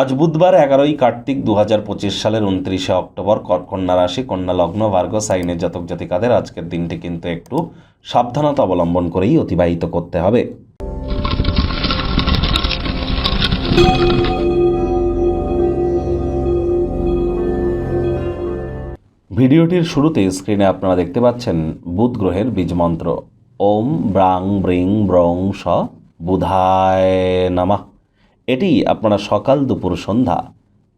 আজ বুধবার এগারোই কার্তিক দু হাজার পঁচিশ সালের উনত্রিশে অক্টোবর কন্যা রাশি, কন্যা লগ্ন ভার্গ সাইনের জাতক জাতিকাদের আজকের দিনটি কিন্তু একটু সাবধানতা অবলম্বন করেই অতিবাহিত করতে হবে। ভিডিওটির শুরুতে স্ক্রিনে আপনারা দেখতে পাচ্ছেন বুধ গ্রহের বীজ মন্ত্র। ওম ব্রাং ব্রিং ব্রং স বুধায় নামা। এটি আপনারা সকাল দুপুর সন্ধ্যা,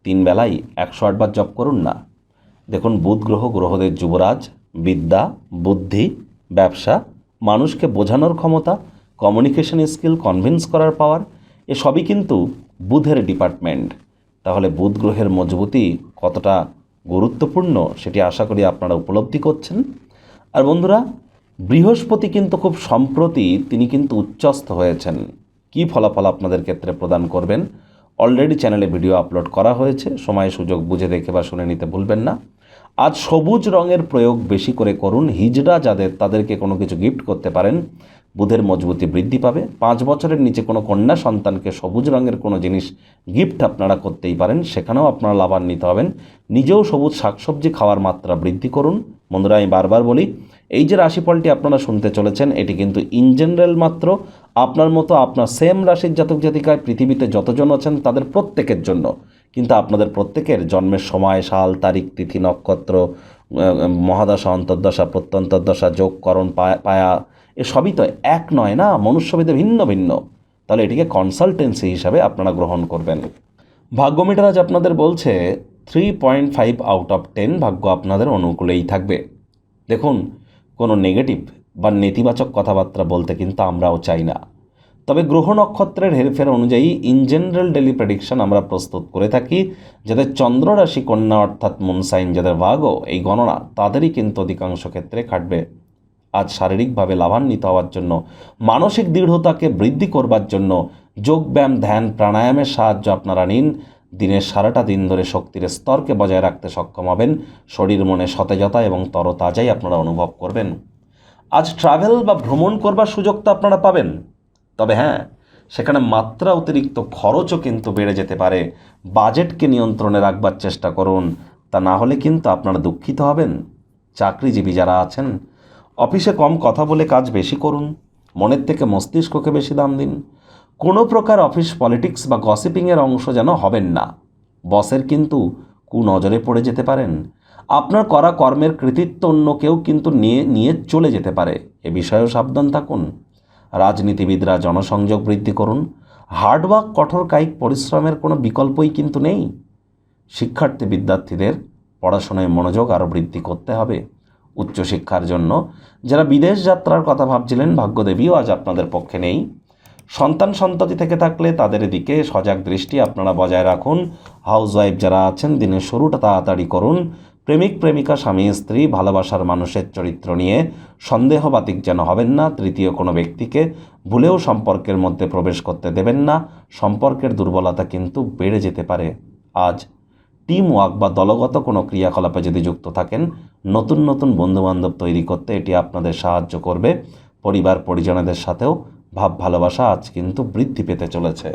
তিন বেলায় একশো আটবার জপ করুন না। দেখুন বুধ গ্রহ, গ্রহদের যুবরাজ, বিদ্যা, বুদ্ধি, ব্যবসা, মানুষকে বোঝানোর ক্ষমতা কমিউনিকেশন স্কিল কনভিন্স করার পাওয়ার এসবই কিন্তু বুধের ডিপার্টমেন্ট তাহলে বুধ গ্রহের মজবুতি কতটা গুরুত্বপূর্ণ সেটি আশা করি আপনারা উপলব্ধি করছেন। আর বন্ধুরা, বৃহস্পতি কিন্তু খুব সম্প্রতি তিনি কিন্তু উচ্চস্থ হয়েছেন। কি ফলাফল আপনাদের ক্ষেত্রে প্রদান করবেন? অলরেডি চ্যানেলে ভিডিও আপলোড করা হয়েছে। সময়, সুযোগ বুঝে দেখে বা শুনে নিতে ভুলবেন না। আজ সবুজ রঙের প্রয়োগ বেশি করে করুন। হিজড়া যাদের, তাদেরকে কোনো কিছু গিফট করতে পারেন। বুধের মজবুতি বৃদ্ধি পাবে। পাঁচ বছরের নিচে কোনো কন্যা সন্তানকে সবুজ রঙের কোনো জিনিস গিফট আপনারা করতেই পারেন। সেখানেও আপনারা লাভান্বিত হবেন। নিজেও সবুজ শাকসবজি খাওয়ার মাত্রা বৃদ্ধি করুন। বন্ধুরা, আমি বারবার বলি এই যে রাশিফলটি আপনারা শুনতে চলেছেন, এটি কিন্তু ইন জেনারেল মাত্র। আপনার মতো আপনার সেম রাশির জাতক জাতিকায় পৃথিবীতে যতজন আছেন তাদের প্রত্যেকের জন্য। কিন্তু আপনাদের প্রত্যেকের জন্মের সময়, সাল, তারিখ, তিথি, নক্ষত্র মহাদশা, অন্তর্দশা, প্রত্যন্তর্দশা যোগকরণ পায়া এসবই তো এক নয় না মনুষ্যভেদে ভিন্ন ভিন্ন। তাহলে এটিকে কনসালটেন্সি হিসাবে আপনারা গ্রহণ করবেন। ভাগ্যমিটার আজ আপনাদের বলছে three point five out of ten ভাগ্য আপনাদের অনুকূলেই থাকবে। দেখুন কোনো নেগেটিভ বা নেতিবাচক কথাবার্তা বলতে কিন্তু আমরাও চাই না। তবে গ্রহ নক্ষত্রের হেরফের অনুযায়ী ইন জেনারেল ডেলি প্রেডিকশন আমরা প্রস্তুত করে থাকি, যাদের চন্দ্র রাশি কন্যা অর্থাৎ মুনসাইন যাদের ভাগও এই গণনা তাদেরই কিন্তু অধিকাংশ ক্ষেত্রে খাটবে। আজ শারীরিকভাবে লাভান্বিত হওয়ার জন্য, মানসিক দৃঢ়তাকে বৃদ্ধি করবার জন্য যোগব্যায়াম ধ্যান, প্রাণায়ামের সাহায্য আপনারা নিন। দিনের সারাটা দিন ধরে শক্তির স্তরকে বজায় রাখতে সক্ষম হবেন। শরীর মনে সতেজতা এবং তরতাজাই আপনারা অনুভব করবেন। আজ ট্রাভেল বা ভ্রমণ করবার সুযোগ তো আপনারা পাবেন। তবে হ্যাঁ সেখানে মাত্রা অতিরিক্ত খরচও কিন্তু বেড়ে যেতে পারে। বাজেটকে নিয়ন্ত্রণে রাখবার চেষ্টা করুন। তা না হলে কিন্তু আপনারা দুঃখিত হবেন। চাকরিজীবী যারা আছেন, অফিসে কম কথা বলে কাজ বেশি করুন। মনের থেকে মস্তিষ্ককে বেশি দাম দিন। কোনো প্রকার অফিস পলিটিক্স বা গসিপিংয়ের অংশ যেন হবেন না। বসের কিন্তু কুনজরে পড়ে যেতে পারেন। আপনার করা কর্মের কৃতিত্ব অন্য কেউ কিন্তু নিয়ে নিয়ে চলে যেতে পারে। এ বিষয়েও সাবধান থাকুন। রাজনীতিবিদরা জনসংযোগ বৃদ্ধি করুন। হার্ডওয়ার্ক, কঠোর কায়িক পরিশ্রমের কোনো বিকল্পই কিন্তু নেই। শিক্ষার্থী বিদ্যার্থীদের পড়াশোনায় মনোযোগ আরও বৃদ্ধি করতে হবে। উচ্চশিক্ষার জন্য যারা বিদেশ যাত্রার কথা ভাবছিলেন, ভাগ্যদেবীও আজ আপনাদের পক্ষে নেই। সন্তান সন্ততি থেকে থাকলে তাদের দিকে সজাগ দৃষ্টি আপনারা বজায় রাখুন। হাউসওয়াইফ যারা আছেন, দিনের শুরুটা তাড়াতাড়ি করুন। প্রেমিক, প্রেমিকা, স্বামী, স্ত্রী, ভালোবাসার মানুষের চরিত্র নিয়ে সন্দেহবাতিক যেন হবেন না। তৃতীয় কোনো ব্যক্তিকে ভুলেও সম্পর্কের মধ্যে প্রবেশ করতে দেবেন না। সম্পর্কের দুর্বলতা কিন্তু বেড়ে যেতে পারে। আজ টিম ওয়ার্ক বা দলগত কোনো ক্রিয়াকলাপে যদি যুক্ত থাকেন, নতুন নতুন বন্ধুবান্ধব তৈরি করতে এটি আপনাদের সাহায্য করবে। পরিবার, পরিজনদের সাথেও ভাব ভালোবাসা আজ কিন্তু বৃদ্ধি পেতে চলেছে।